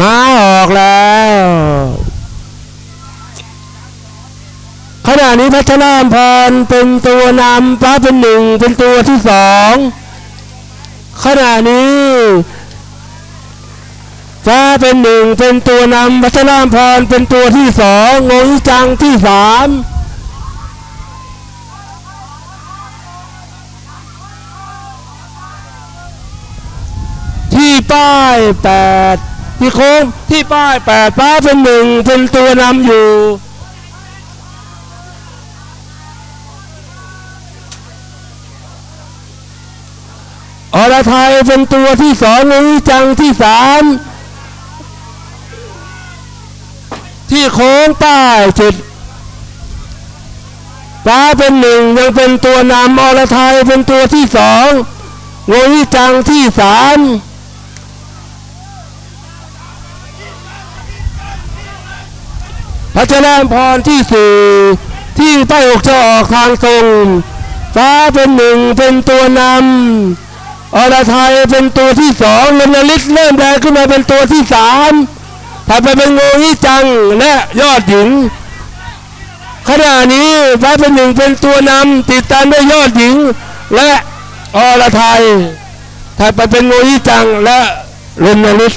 มาออกแล้ว ขณะนี้พัชรามพรเป็นตัวนำป้าเป็นหนึ่งเป็นตัวที่สองขณะนี้ฟ้าเป็นหนึ่งเป็นตัวนำพัชรามพรเป็นตัวที่สองงงจังที่สามที่ป้ายแปด ที่โค้งที่ป้ายแปดป้าเป็นหนึ่งเป็นตัวนำอยู่อรไทยเป็นตัวที่สองวิจังที่สามที่โค้งป้ายจุดป้าเป็นหนึ่งยังเป็นตัวนำอรไทยเป็นตัวที่สองงวิจังที่สาม พัชรพรที่สี่ที่ใต้อกจะออกทางตรงฟ้าเป็นหนึ่งเป็นตัวนำอรไทยเป็นตัวที่สองลนลิศเริ่มแรงขึ้นมาเป็นตัวที่สามถัดไปเป็นโงฮิจังและยอดหญิงขณะนี้ฟ้าเป็นหนึ่งเป็นตัวนำติดตามด้วยยอดหญิง และอรไทยถัดไปเป็นโงฮิจังและลนลิศ